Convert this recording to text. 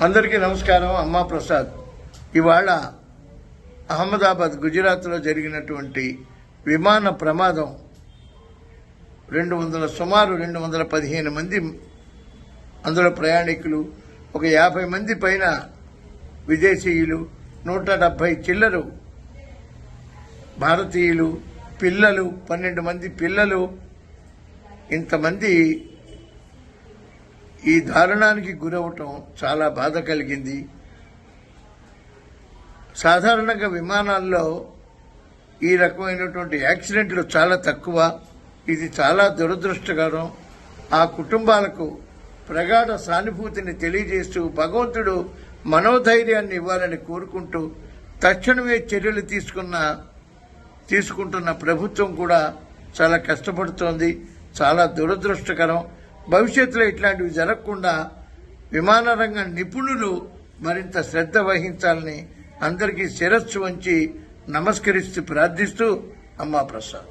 అందరికీ నమస్కారం అమ్మా ప్రసాద్. ఇవాళ అహ్మదాబాద్ గుజరాత్లో జరిగినటువంటి విమాన ప్రమాదం రెండు వందల సుమారు రెండు వందల పదిహేను మంది అందులో ప్రయాణికులు ఒక యాభై మంది పైన విదేశీయులు నూట డెబ్బై చిల్లరు భారతీయులు పిల్లలు పన్నెండు మంది పిల్లలు ఇంతమంది ఈ దారుణానికి గురవటం చాలా బాధ కలిగింది. సాధారణంగా విమానాల్లో ఈ రకమైనటువంటి యాక్సిడెంట్లు చాలా తక్కువ. ఇది చాలా దురదృష్టకరం. ఆ కుటుంబాలకు ప్రగాఢ సానుభూతిని తెలియజేస్తూ భగవంతుడు మనోధైర్యాన్ని ఇవ్వాలని కోరుకుంటూ తక్షణమే చర్యలు తీసుకున్న తీసుకుంటున్న ప్రభుత్వం కూడా చాలా కష్టపడుతోంది. చాలా దురదృష్టకరం. భవిష్యత్తులో ఇట్లాంటివి జరగకుండా విమాన రంగ నిపుణులు మరింత శ్రద్ధ వహించాలని అందరికీ శిరస్సు వంచి నమస్కరిస్తూ ప్రార్థిస్తూ అమ్మా ప్రసాద్.